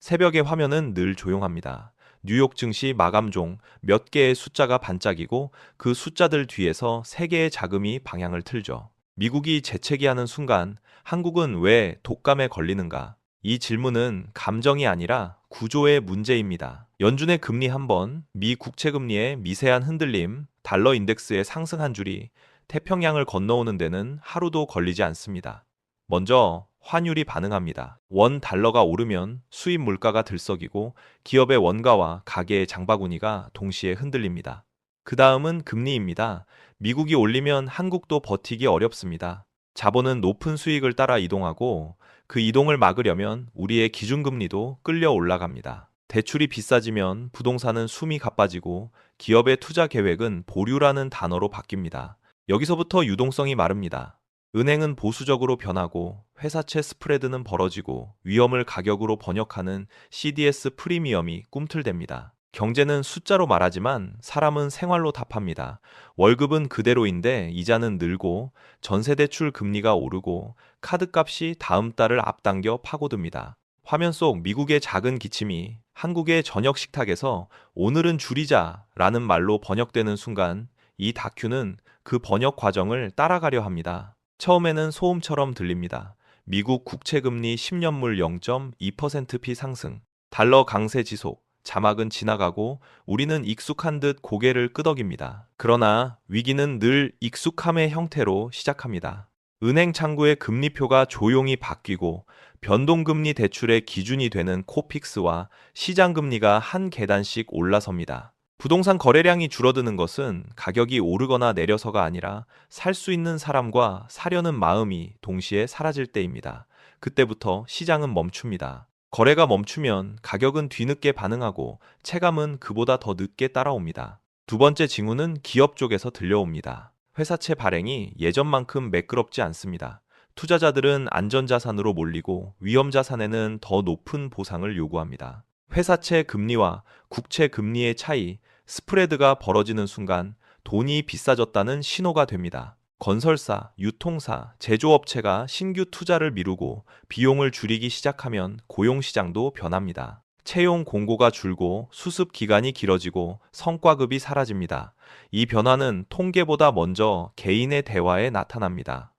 새벽의 화면은 늘 조용합니다. 뉴욕 증시 마감 종 몇 개의 숫자가 반짝이고 그 숫자들 뒤에서 세 개의 자금이 방향을 틀죠. 미국이 재채기하는 순간 한국은 왜 독감에 걸리는가? 이 질문은 감정이 아니라 구조의 문제입니다. 연준의 금리 한 번, 미 국채 금리의 미세한 흔들림, 달러 인덱스의 상승 한 줄이 태평양을 건너오는 데는 하루도 걸리지 않습니다. 먼저 환율이 반응합니다. 원 달러가 오르면 수입 물가가 들썩이고 기업의 원가와 가계의 장바구니가 동시에 흔들립니다. 그 다음은 금리입니다. 미국이 올리면 한국도 버티기 어렵습니다. 자본은 높은 수익을 따라 이동하고 그 이동을 막으려면 우리의 기준금리도 끌려 올라갑니다. 대출이 비싸지면 부동산은 숨이 가빠지고 기업의 투자 계획은 보류라는 단어로 바뀝니다. 여기서부터 유동성이 마릅니다. 은행은 보수적으로 변하고 회사채 스프레드는 벌어지고 위험을 가격으로 번역하는 CDS 프리미엄이 꿈틀댑니다. 경제는 숫자로 말하지만 사람은 생활로 답합니다. 월급은 그대로인데 이자는 늘고 전세대출 금리가 오르고 카드값이 다음 달을 앞당겨 파고듭니다. 화면 속 미국의 작은 기침이 한국의 저녁 식탁에서 오늘은 줄이자 라는 말로 번역되는 순간 이 다큐는 그 번역 과정을 따라가려 합니다. 처음에는 소음처럼 들립니다. 미국 국채금리 10년물 0.2%피 상승, 달러 강세 지속, 자막은 지나가고 우리는 익숙한 듯 고개를 끄덕입니다. 그러나 위기는 늘 익숙함의 형태로 시작합니다. 은행 창구의 금리표가 조용히 바뀌고 변동금리 대출의 기준이 되는 코픽스와 시장금리가 한 계단씩 올라섭니다. 부동산 거래량이 줄어드는 것은 가격이 오르거나 내려서가 아니라 살 수 있는 사람과 사려는 마음이 동시에 사라질 때입니다. 그때부터 시장은 멈춥니다. 거래가 멈추면 가격은 뒤늦게 반응하고 체감은 그보다 더 늦게 따라옵니다. 두 번째 징후는 기업 쪽에서 들려옵니다. 회사채 발행이 예전만큼 매끄럽지 않습니다. 투자자들은 안전자산으로 몰리고 위험자산에는 더 높은 보상을 요구합니다. 회사채 금리와 국채 금리의 차이, 스프레드가 벌어지는 순간 돈이 비싸졌다는 신호가 됩니다. 건설사, 유통사, 제조업체가 신규 투자를 미루고 비용을 줄이기 시작하면 고용시장도 변합니다. 채용 공고가 줄고 수습 기간이 길어지고 성과급이 사라집니다. 이 변화는 통계보다 먼저 개인의 대화에 나타납니다.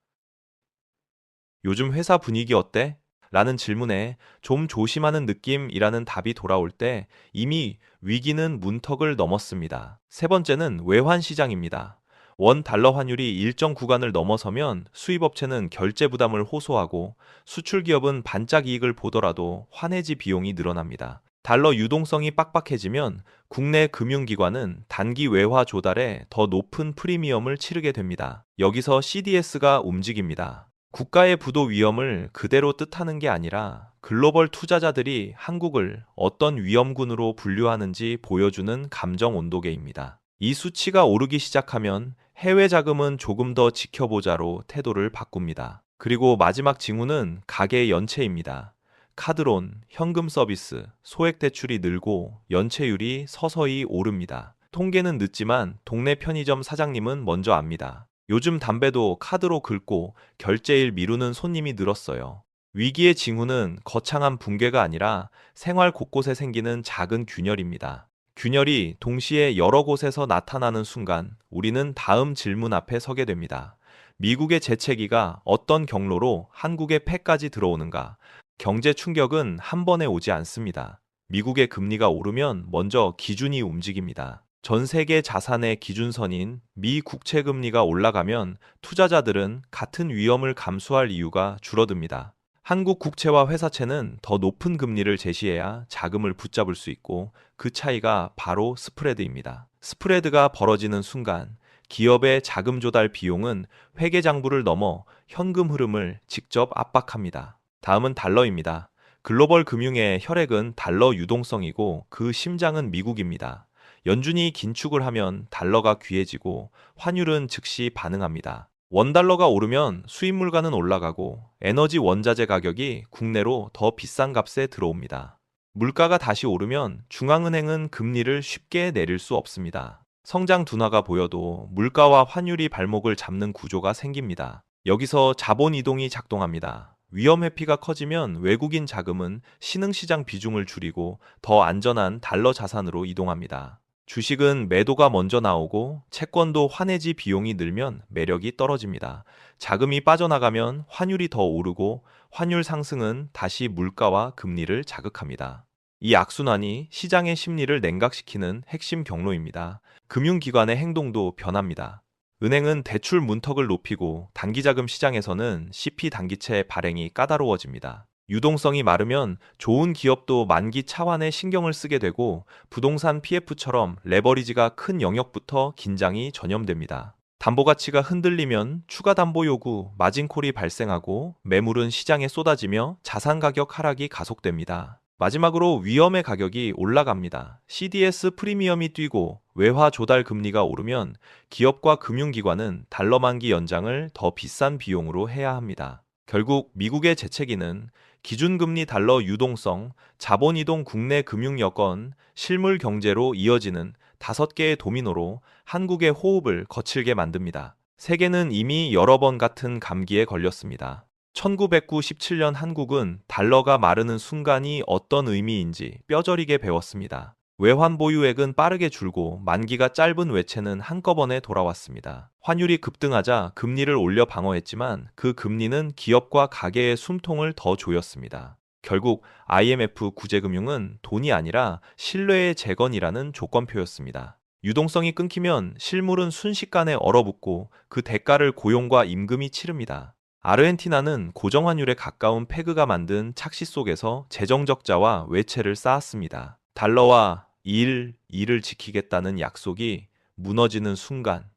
요즘 회사 분위기 어때? 라는 질문에 좀 조심하는 느낌이라는 답이 돌아올 때 이미 위기는 문턱을 넘었습니다. 세 번째는 외환 시장입니다. 원 달러 환율이 일정 구간을 넘어서면 수입업체는 결제 부담을 호소하고 수출 기업은 반짝 이익을 보더라도 환해지 비용이 늘어납니다. 달러 유동성이 빡빡해지면 국내 금융기관은 단기 외화 조달에 더 높은 프리미엄을 치르게 됩니다. 여기서 CDS가 움직입니다. 국가의 부도 위험을 그대로 뜻하는 게 아니라 글로벌 투자자들이 한국을 어떤 위험군으로 분류하는지 보여주는 감정 온도계입니다. 이 수치가 오르기 시작하면 해외 자금은 조금 더 지켜보자로 태도를 바꿉니다. 그리고 마지막 징후는 가계 연체입니다. 카드론, 현금 서비스, 소액 대출이 늘고 연체율이 서서히 오릅니다. 통계는 늦지만 동네 편의점 사장님은 먼저 압니다. 요즘 담배도 카드로 긁고 결제일 미루는 손님이 늘었어요. 위기의 징후는 거창한 붕괴가 아니라 생활 곳곳에 생기는 작은 균열입니다. 균열이 동시에 여러 곳에서 나타나는 순간 우리는 다음 질문 앞에 서게 됩니다. 미국의 재채기가 어떤 경로로 한국의 패까지 들어오는가? 경제 충격은 한 번에 오지 않습니다. 미국의 금리가 오르면 먼저 기준이 움직입니다. 전 세계 자산의 기준선인 미 국채 금리가 올라가면 투자자들은 같은 위험을 감수할 이유가 줄어듭니다. 한국 국채와 회사채는 더 높은 금리를 제시해야 자금을 붙잡을 수 있고 그 차이가 바로 스프레드입니다. 스프레드가 벌어지는 순간 기업의 자금 조달 비용은 회계 장부를 넘어 현금 흐름을 직접 압박합니다. 다음은 달러입니다. 글로벌 금융의 혈액은 달러 유동성이고 그 심장은 미국입니다. 연준이 긴축을 하면 달러가 귀해지고 환율은 즉시 반응합니다. 원달러가 오르면 수입 물가는 올라가고 에너지 원자재 가격이 국내로 더 비싼 값에 들어옵니다. 물가가 다시 오르면 중앙은행은 금리를 쉽게 내릴 수 없습니다. 성장 둔화가 보여도 물가와 환율이 발목을 잡는 구조가 생깁니다. 여기서 자본 이동이 작동합니다. 위험 회피가 커지면 외국인 자금은 신흥시장 비중을 줄이고 더 안전한 달러 자산으로 이동합니다. 주식은 매도가 먼저 나오고 채권도 환해지 비용이 늘면 매력이 떨어집니다. 자금이 빠져나가면 환율이 더 오르고 환율 상승은 다시 물가와 금리를 자극합니다. 이 악순환이 시장의 심리를 냉각시키는 핵심 경로입니다. 금융기관의 행동도 변합니다. 은행은 대출 문턱을 높이고 단기자금 시장에서는 CP 단기채 발행이 까다로워집니다. 유동성이 마르면 좋은 기업도 만기 차환에 신경을 쓰게 되고 부동산 PF처럼 레버리지가 큰 영역부터 긴장이 전염됩니다. 담보 가치가 흔들리면 추가 담보 요구, 마진콜이 발생하고 매물은 시장에 쏟아지며 자산 가격 하락이 가속됩니다. 마지막으로 위험의 가격이 올라갑니다. CDS 프리미엄이 뛰고 외화 조달 금리가 오르면 기업과 금융기관은 달러 만기 연장을 더 비싼 비용으로 해야 합니다. 결국 미국의 재채기는 기준금리 달러 유동성, 자본이동 국내 금융 여건, 실물 경제로 이어지는 다섯 개의 도미노로 한국의 호흡을 거칠게 만듭니다. 세계는 이미 여러 번 같은 감기에 걸렸습니다. 1997년 한국은 달러가 마르는 순간이 어떤 의미인지 뼈저리게 배웠습니다. 외환 보유액은 빠르게 줄고 만기가 짧은 외채는 한꺼번에 돌아왔습니다. 환율이 급등하자 금리를 올려 방어했지만 그 금리는 기업과 가계의 숨통을 더 조였습니다. 결국 IMF 구제금융은 돈이 아니라 신뢰의 재건이라는 조건표였습니다. 유동성이 끊기면 실물은 순식간에 얼어붙고 그 대가를 고용과 임금이 치릅니다. 아르헨티나는 고정환율에 가까운 페그가 만든 착시 속에서 재정적자와 외채를 쌓았습니다. 달러와 일, 일을 지키겠다는 약속이 무너지는 순간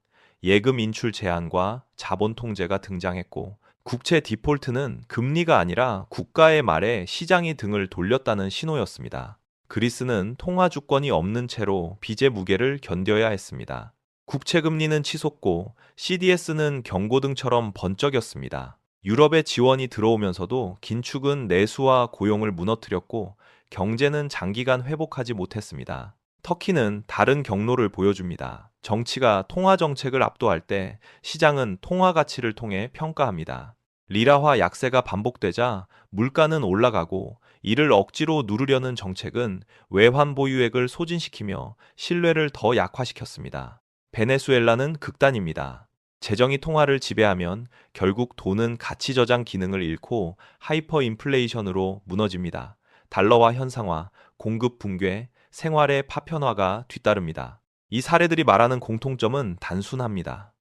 예금 인출 제한과 자본 통제가 등장했고 국채 디폴트는 금리가 아니라 국가의 말에 시장이 등을 돌렸다는 신호였습니다. 그리스는 통화 주권이 없는 채로 빚의 무게를 견뎌야 했습니다. 국채 금리는 치솟고 CDS는 경고등처럼 번쩍였습니다. 유럽의 지원이 들어오면서도 긴축은 내수와 고용을 무너뜨렸고 경제는 장기간 회복하지 못했습니다. 터키는 다른 경로를 보여줍니다. 정치가 통화 정책을 압도할 때 시장은 통화 가치를 통해 평가합니다. 리라화 약세가 반복되자 물가는 올라가고 이를 억지로 누르려는 정책은 외환 보유액을 소진시키며 신뢰를 더 약화시켰습니다. 베네수엘라는 극단입니다. 재정이 통화를 지배하면 결국 돈은 가치 저장 기능을 잃고 하이퍼 인플레이션으로 무너집니다. 달러화 현상화, 공급 붕괴, 생활의 파편화가 뒤따릅니다. 이 사례들이 말하는 공통점은 단순합니다.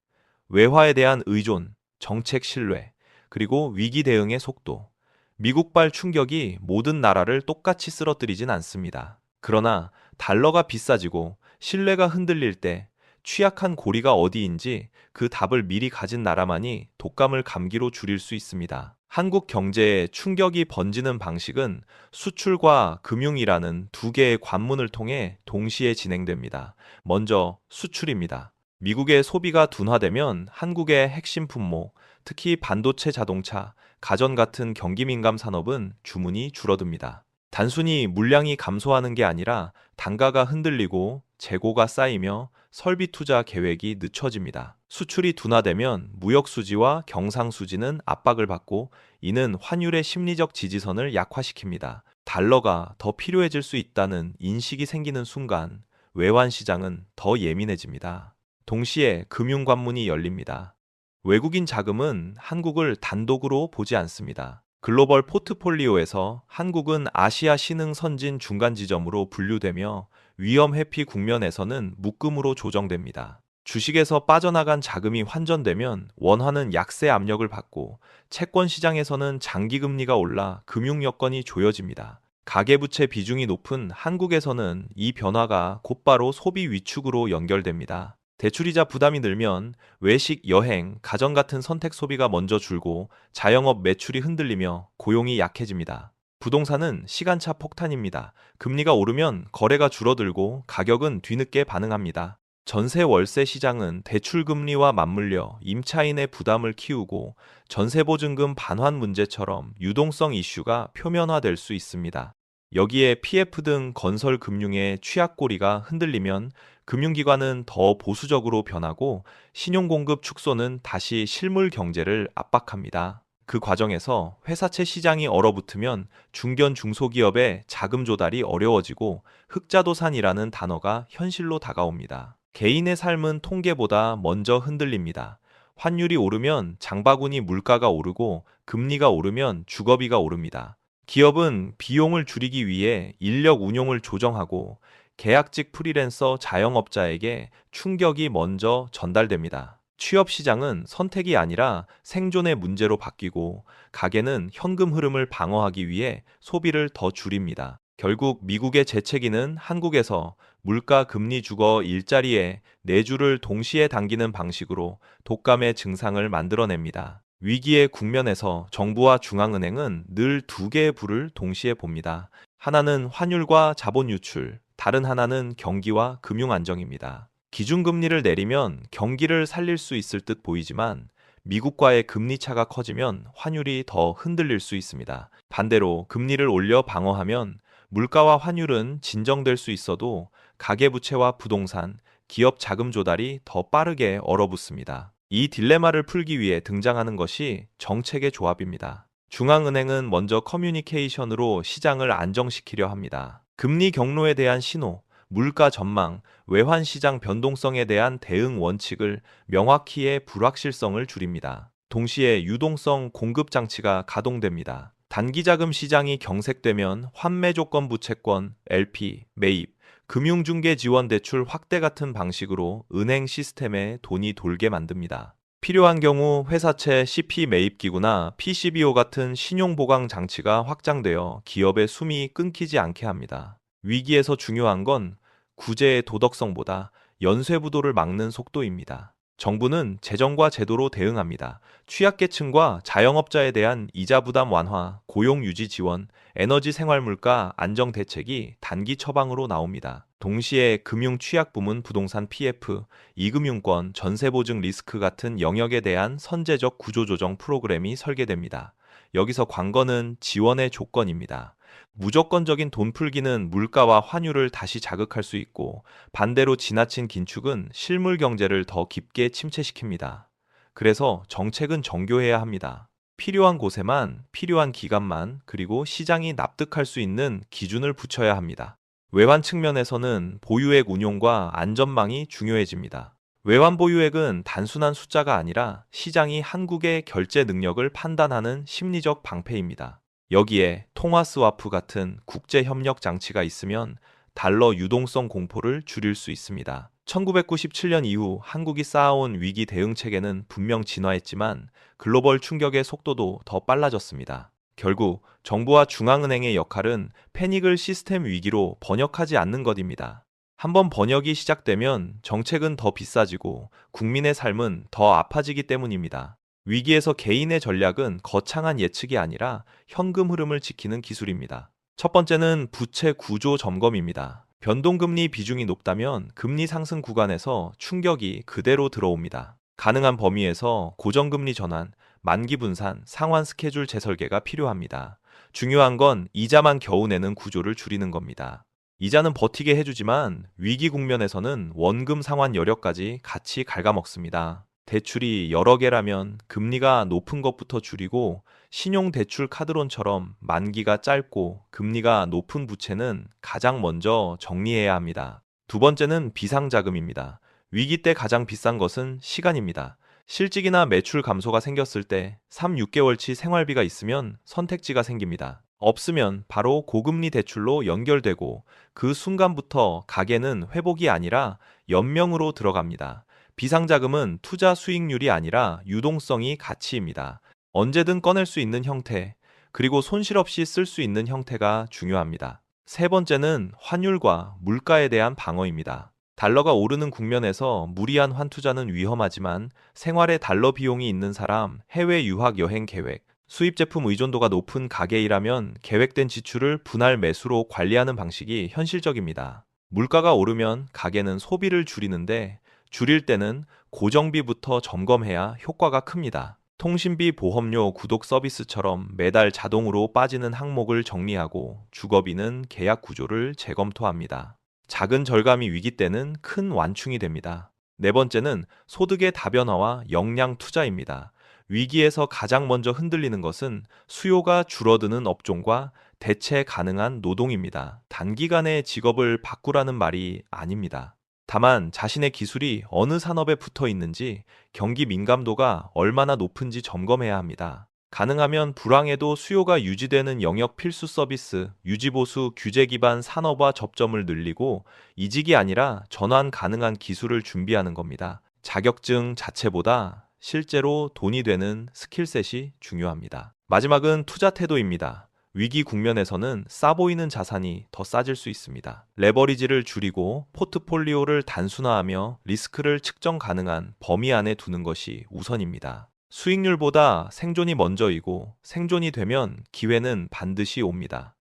외화에 대한 의존, 정책 신뢰, 그리고 위기 대응의 속도. 미국발 충격이 모든 나라를 똑같이 쓰러뜨리진 않습니다. 그러나 달러가 비싸지고 신뢰가 흔들릴 때 취약한 고리가 어디인지 그 답을 미리 가진 나라만이 독감을 감기로 줄일 수 있습니다. 한국 경제에 충격이 번지는 방식은 수출과 금융이라는 두 개의 관문을 통해 동시에 진행됩니다. 먼저 수출입니다. 미국의 소비가 둔화되면 한국의 핵심 품목, 특히 반도체 자동차, 가전 같은 경기 민감 산업은 주문이 줄어듭니다. 단순히 물량이 감소하는 게 아니라 단가가 흔들리고 재고가 쌓이며 설비 투자 계획이 늦춰집니다. 수출이 둔화되면 무역 수지와 경상 수지는 압박을 받고 이는 환율의 심리적 지지선을 약화시킵니다. 달러가 더 필요해질 수 있다는 인식이 생기는 순간 외환 시장은 더 예민해집니다. 동시에 금융 관문이 열립니다. 외국인 자금은 한국을 단독으로 보지 않습니다. 글로벌 포트폴리오에서 한국은 아시아 신흥 선진 중간 지점으로 분류되며 위험 회피 국면에서는 묶음으로 조정됩니다. 주식에서 빠져나간 자금이 환전되면 원화는 약세 압력을 받고 채권 시장에서는 장기 금리가 올라 금융 여건이 조여집니다. 가계부채 비중이 높은 한국에서는 이 변화가 곧바로 소비 위축으로 연결됩니다. 대출이자 부담이 늘면 외식, 여행, 가전 같은 선택 소비가 먼저 줄고 자영업 매출이 흔들리며 고용이 약해집니다. 부동산은 시간차 폭탄입니다. 금리가 오르면 거래가 줄어들고 가격은 뒤늦게 반응합니다. 전세 월세 시장은 대출 금리와 맞물려 임차인의 부담을 키우고 전세보증금 반환 문제처럼 유동성 이슈가 표면화될 수 있습니다. 여기에 PF 등 건설 금융의 취약고리가 흔들리면 금융기관은 더 보수적으로 변하고 신용공급 축소는 다시 실물 경제를 압박합니다. 그 과정에서 회사채 시장이 얼어붙으면 중견 중소기업의 자금 조달이 어려워지고 흑자도산이라는 단어가 현실로 다가옵니다. 개인의 삶은 통계보다 먼저 흔들립니다. 환율이 오르면 장바구니 물가가 오르고 금리가 오르면 주거비가 오릅니다. 기업은 비용을 줄이기 위해 인력 운용을 조정하고 계약직 프리랜서 자영업자에게 충격이 먼저 전달됩니다. 취업 시장은 선택이 아니라 생존의 문제로 바뀌고 가게는 현금 흐름을 방어하기 위해 소비를 더 줄입니다. 결국 미국의 재채기는 한국에서 물가, 금리, 주거, 일자리에 내주를 동시에 당기는 방식으로 독감의 증상을 만들어냅니다. 위기의 국면에서 정부와 중앙은행은 늘 두 개의 불을 동시에 봅니다. 하나는 환율과 자본 유출, 다른 하나는 경기와 금융 안정입니다. 기준금리를 내리면 경기를 살릴 수 있을 듯 보이지만 미국과의 금리 차가 커지면 환율이 더 흔들릴 수 있습니다. 반대로 금리를 올려 방어하면 물가와 환율은 진정될 수 있어도 가계부채와 부동산, 기업 자금 조달이 더 빠르게 얼어붙습니다. 이 딜레마를 풀기 위해 등장하는 것이 정책의 조합입니다. 중앙은행은 먼저 커뮤니케이션으로 시장을 안정시키려 합니다. 금리 경로에 대한 신호, 물가 전망, 외환 시장 변동성에 대한 대응 원칙을 명확히의 불확실성을 줄입니다. 동시에 유동성 공급 장치가 가동됩니다. 단기 자금 시장이 경색되면 환매 조건 부채권, LP, 매입, 금융중개 지원 대출 확대 같은 방식으로 은행 시스템에 돈이 돌게 만듭니다. 필요한 경우 회사채 CP 매입 기구나 PCBO 같은 신용 보강 장치가 확장되어 기업의 숨이 끊기지 않게 합니다. 위기에서 중요한 건 구제의 도덕성보다 연쇄부도를 막는 속도입니다. 정부는 재정과 제도로 대응합니다. 취약계층과 자영업자에 대한 이자 부담 완화, 고용 유지 지원, 에너지 생활 물가 안정 대책이 단기 처방으로 나옵니다. 동시에 금융 취약 부문 부동산 PF, 이금융권, 전세 보증 리스크 같은 영역에 대한 선제적 구조 조정 프로그램이 설계됩니다. 여기서 관건은 지원의 조건입니다. 무조건적인 돈 풀기는 물가와 환율을 다시 자극할 수 있고 반대로 지나친 긴축은 실물 경제를 더 깊게 침체시킵니다. 그래서 정책은 정교해야 합니다. 필요한 곳에만, 필요한 기간만, 그리고 시장이 납득할 수 있는 기준을 붙여야 합니다. 외환 측면에서는 보유액 운용과 안전망이 중요해집니다. 외환 보유액은 단순한 숫자가 아니라 시장이 한국의 결제 능력을 판단하는 심리적 방패입니다. 여기에 통화 스와프 같은 국제 협력 장치가 있으면 달러 유동성 공포를 줄일 수 있습니다. 1997년 이후 한국이 쌓아온 위기 대응 체계는 분명 진화했지만 글로벌 충격의 속도도 더 빨라졌습니다. 결국 정부와 중앙은행의 역할은 패닉을 시스템 위기로 번역하지 않는 것입니다. 한번 번역이 시작되면 정책은 더 비싸지고 국민의 삶은 더 아파지기 때문입니다. 위기에서 개인의 전략은 거창한 예측이 아니라 현금 흐름을 지키는 기술입니다. 첫 번째는 부채 구조 점검입니다. 변동금리 비중이 높다면 금리 상승 구간에서 충격이 그대로 들어옵니다. 가능한 범위에서 고정금리 전환, 만기 분산, 상환 스케줄 재설계가 필요합니다. 중요한 건 이자만 겨우 내는 구조를 줄이는 겁니다. 이자는 버티게 해주지만 위기 국면에서는 원금 상환 여력까지 같이 갉아먹습니다. 대출이 여러 개라면 금리가 높은 것부터 줄이고 신용대출 카드론처럼 만기가 짧고 금리가 높은 부채는 가장 먼저 정리해야 합니다. 두 번째는 비상자금입니다. 위기 때 가장 비싼 것은 시간입니다. 실직이나 매출 감소가 생겼을 때 3, 6개월치 생활비가 있으면 선택지가 생깁니다. 없으면 바로 고금리 대출로 연결되고 그 순간부터 가게는 회복이 아니라 연명으로 들어갑니다. 비상자금은 투자 수익률이 아니라 유동성이 가치입니다. 언제든 꺼낼 수 있는 형태, 그리고 손실 없이 쓸 수 있는 형태가 중요합니다. 세 번째는 환율과 물가에 대한 방어입니다. 달러가 오르는 국면에서 무리한 환투자는 위험하지만 생활에 달러 비용이 있는 사람, 해외 유학 여행 계획, 수입 제품 의존도가 높은 가게이라면 계획된 지출을 분할 매수로 관리하는 방식이 현실적입니다. 물가가 오르면 가게는 소비를 줄이는데 줄일 때는 고정비부터 점검해야 효과가 큽니다. 통신비, 보험료, 구독 서비스처럼 매달 자동으로 빠지는 항목을 정리하고 주거비는 계약 구조를 재검토합니다. 작은 절감이 위기 때는 큰 완충이 됩니다. 네 번째는 소득의 다변화와 역량 투자입니다. 위기에서 가장 먼저 흔들리는 것은 수요가 줄어드는 업종과 대체 가능한 노동입니다. 단기간에 직업을 바꾸라는 말이 아닙니다. 다만 자신의 기술이 어느 산업에 붙어 있는지 경기 민감도가 얼마나 높은지 점검해야 합니다. 가능하면 불황에도 수요가 유지되는 영역 필수 서비스, 유지보수 규제 기반 산업화 접점을 늘리고 이직이 아니라 전환 가능한 기술을 준비하는 겁니다. 자격증 자체보다 실제로 돈이 되는 스킬셋이 중요합니다. 마지막은 투자 태도입니다. 위기 국면에서는 싸 보이는 자산이 더 싸질 수 있습니다. 레버리지를 줄이고 포트폴리오를 단순화하며 리스크를 측정 가능한 범위 안에 두는 것이 우선입니다. 수익률보다 생존이 먼저이고 생존이 되면 기회는 반드시 옵니다.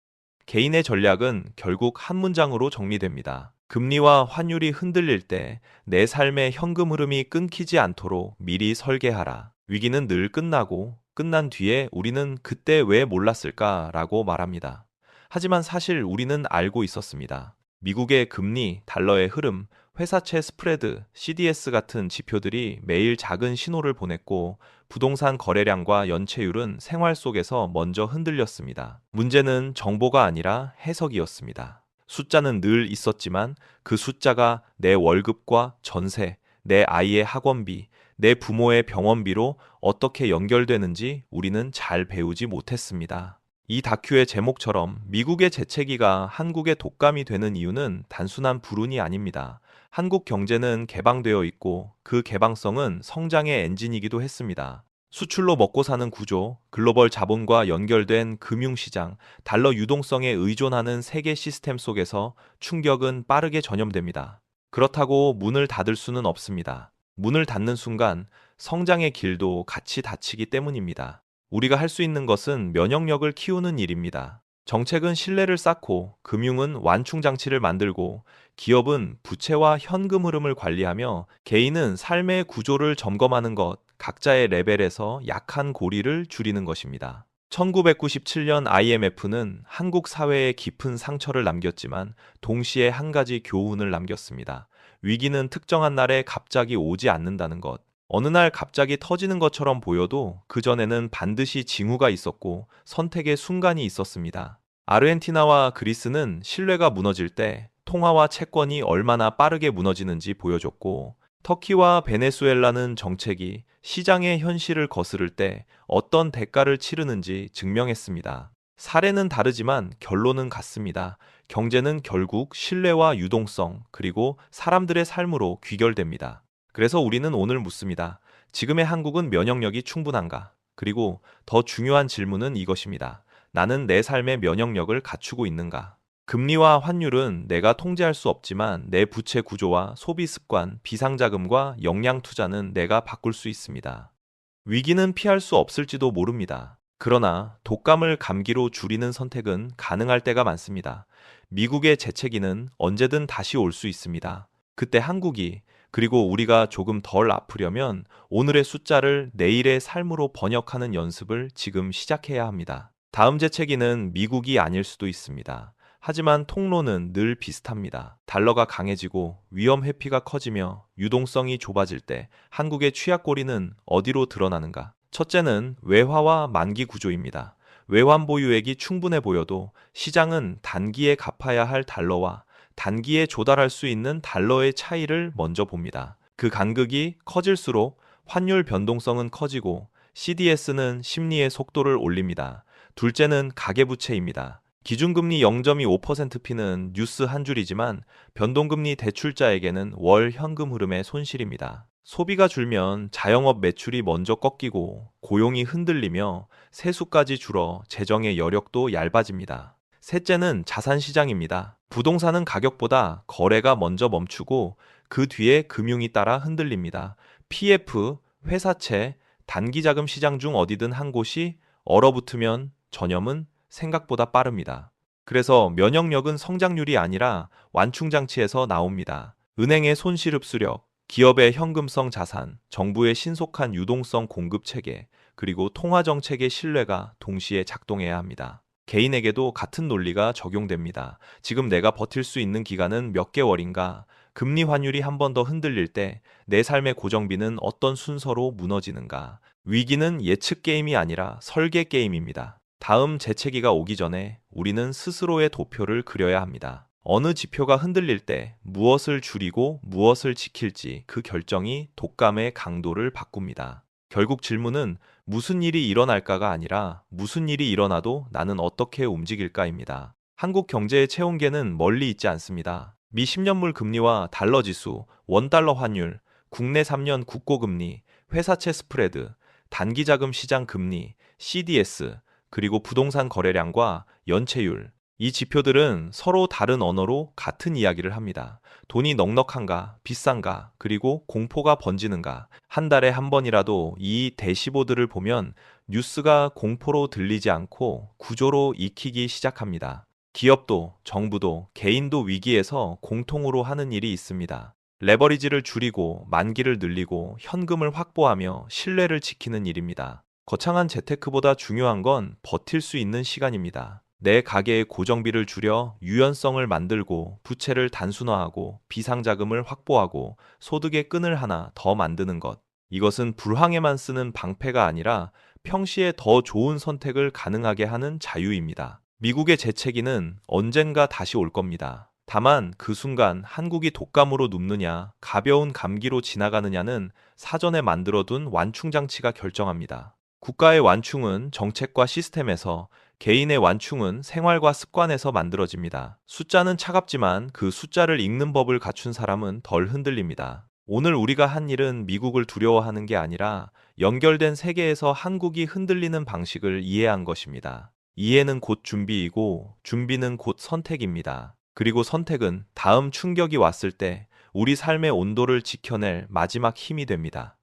개인의 전략은 결국 한 문장으로 정리됩니다. 금리와 환율이 흔들릴 때 내 삶의 현금 흐름이 끊기지 않도록 미리 설계하라. 위기는 늘 끝나고 끝난 뒤에 우리는 그때 왜 몰랐을까라고 말합니다. 하지만 사실 우리는 알고 있었습니다. 미국의 금리, 달러의 흐름, 회사채 스프레드, CDS 같은 지표들이 매일 작은 신호를 보냈고 부동산 거래량과 연체율은 생활 속에서 먼저 흔들렸습니다. 문제는 정보가 아니라 해석이었습니다. 숫자는 늘 있었지만 그 숫자가 내 월급과 전세, 내 아이의 학원비, 내 부모의 병원비로 어떻게 연결되는지 우리는 잘 배우지 못했습니다. 이 다큐의 제목처럼 미국의 재채기가 한국의 독감이 되는 이유는 단순한 불운이 아닙니다. 한국 경제는 개방되어 있고 그 개방성은 성장의 엔진이기도 했습니다. 수출로 먹고 사는 구조, 글로벌 자본과 연결된 금융시장, 달러 유동성에 의존하는 세계 시스템 속에서 충격은 빠르게 전염됩니다. 그렇다고 문을 닫을 수는 없습니다. 문을 닫는 순간 성장의 길도 같이 닫히기 때문입니다. 우리가 할 수 있는 것은 면역력을 키우는 일입니다. 정책은 신뢰를 쌓고 금융은 완충 장치를 만들고 기업은 부채와 현금 흐름을 관리하며 개인은 삶의 구조를 점검하는 것, 각자의 레벨에서 약한 고리를 줄이는 것입니다. 1997년 IMF는 한국 사회에 깊은 상처를 남겼지만 동시에 한 가지 교훈을 남겼습니다. 위기는 특정한 날에 갑자기 오지 않는다는 것. 어느 날 갑자기 터지는 것처럼 보여도 그전에는 반드시 징후가 있었고 선택의 순간이 있었습니다. 아르헨티나와 그리스는 신뢰가 무너질 때 통화와 채권이 얼마나 빠르게 무너지는지 보여줬고 터키와 베네수엘라는 정책이 시장의 현실을 거스를 때 어떤 대가를 치르는지 증명했습니다. 사례는 다르지만 결론은 같습니다. 경제는 결국 신뢰와 유동성, 그리고 사람들의 삶으로 귀결됩니다. 그래서 우리는 오늘 묻습니다. 지금의 한국은 면역력이 충분한가? 그리고 더 중요한 질문은 이것입니다. 나는 내 삶의 면역력을 갖추고 있는가? 금리와 환율은 내가 통제할 수 없지만 내 부채 구조와 소비 습관, 비상자금과 역량 투자는 내가 바꿀 수 있습니다. 위기는 피할 수 없을지도 모릅니다. 그러나 독감을 감기로 줄이는 선택은 가능할 때가 많습니다. 미국의 재채기는 언제든 다시 올 수 있습니다. 그때 한국이 그리고 우리가 조금 덜 아프려면 오늘의 숫자를 내일의 삶으로 번역하는 연습을 지금 시작해야 합니다. 다음 재채기는 미국이 아닐 수도 있습니다. 하지만 통로는 늘 비슷합니다. 달러가 강해지고 위험 회피가 커지며 유동성이 좁아질 때 한국의 취약 고리는 어디로 드러나는가? 첫째는 외화와 만기 구조입니다. 외환 보유액이 충분해 보여도 시장은 단기에 갚아야 할 달러와 단기에 조달할 수 있는 달러의 차이를 먼저 봅니다. 그 간극이 커질수록 환율 변동성은 커지고 CDS는 심리의 속도를 올립니다. 둘째는 가계부채입니다. 기준금리 0.25%P는 뉴스 한 줄이지만 변동금리 대출자에게는 월 현금 흐름의 손실입니다. 소비가 줄면 자영업 매출이 먼저 꺾이고 고용이 흔들리며 세수까지 줄어 재정의 여력도 얇아집니다. 셋째는 자산 시장입니다. 부동산은 가격보다 거래가 먼저 멈추고 그 뒤에 금융이 따라 흔들립니다. PF, 회사채, 단기자금 시장 중 어디든 한 곳이 얼어붙으면 전염은 생각보다 빠릅니다. 그래서 면역력은 성장률이 아니라 완충장치에서 나옵니다. 은행의 손실 흡수력, 기업의 현금성 자산, 정부의 신속한 유동성 공급 체계, 그리고 통화 정책의 신뢰가 동시에 작동해야 합니다. 개인에게도 같은 논리가 적용됩니다. 지금 내가 버틸 수 있는 기간은 몇 개월인가? 금리 환율이 한 번 더 흔들릴 때 내 삶의 고정비는 어떤 순서로 무너지는가? 위기는 예측 게임이 아니라 설계 게임입니다. 다음 재채기가 오기 전에 우리는 스스로의 도표를 그려야 합니다. 어느 지표가 흔들릴 때 무엇을 줄이고 무엇을 지킬지 그 결정이 독감의 강도를 바꿉니다. 결국 질문은 무슨 일이 일어날까가 아니라 무슨 일이 일어나도 나는 어떻게 움직일까입니다. 한국 경제의 체온계는 멀리 있지 않습니다. 미 10년물 금리와 달러 지수, 원달러 환율, 국내 3년 국고 금리, 회사채 스프레드, 단기 자금 시장 금리, CDS, 그리고 부동산 거래량과 연체율. 이 지표들은 서로 다른 언어로 같은 이야기를 합니다. 돈이 넉넉한가, 비싼가, 그리고 공포가 번지는가. 한 달에 한 번이라도 이 대시보드를 보면 뉴스가 공포로 들리지 않고 구조로 익히기 시작합니다. 기업도, 정부도, 개인도 위기에서 공통으로 하는 일이 있습니다. 레버리지를 줄이고 만기를 늘리고 현금을 확보하며 신뢰를 지키는 일입니다. 거창한 재테크보다 중요한 건 버틸 수 있는 시간입니다. 내 가계의 고정비를 줄여 유연성을 만들고 부채를 단순화하고 비상자금을 확보하고 소득의 끈을 하나 더 만드는 것. 이것은 불황에만 쓰는 방패가 아니라 평시에 더 좋은 선택을 가능하게 하는 자유입니다. 미국의 재채기는 언젠가 다시 올 겁니다. 다만 그 순간 한국이 독감으로 눕느냐, 가벼운 감기로 지나가느냐는 사전에 만들어둔 완충장치가 결정합니다. 국가의 완충은 정책과 시스템에서, 개인의 완충은 생활과 습관에서 만들어집니다. 숫자는 차갑지만 그 숫자를 읽는 법을 갖춘 사람은 덜 흔들립니다. 오늘 우리가 한 일은 미국을 두려워하는 게 아니라 연결된 세계에서 한국이 흔들리는 방식을 이해한 것입니다. 이해는 곧 준비이고 준비는 곧 선택입니다. 그리고 선택은 다음 충격이 왔을 때 우리 삶의 온도를 지켜낼 마지막 힘이 됩니다.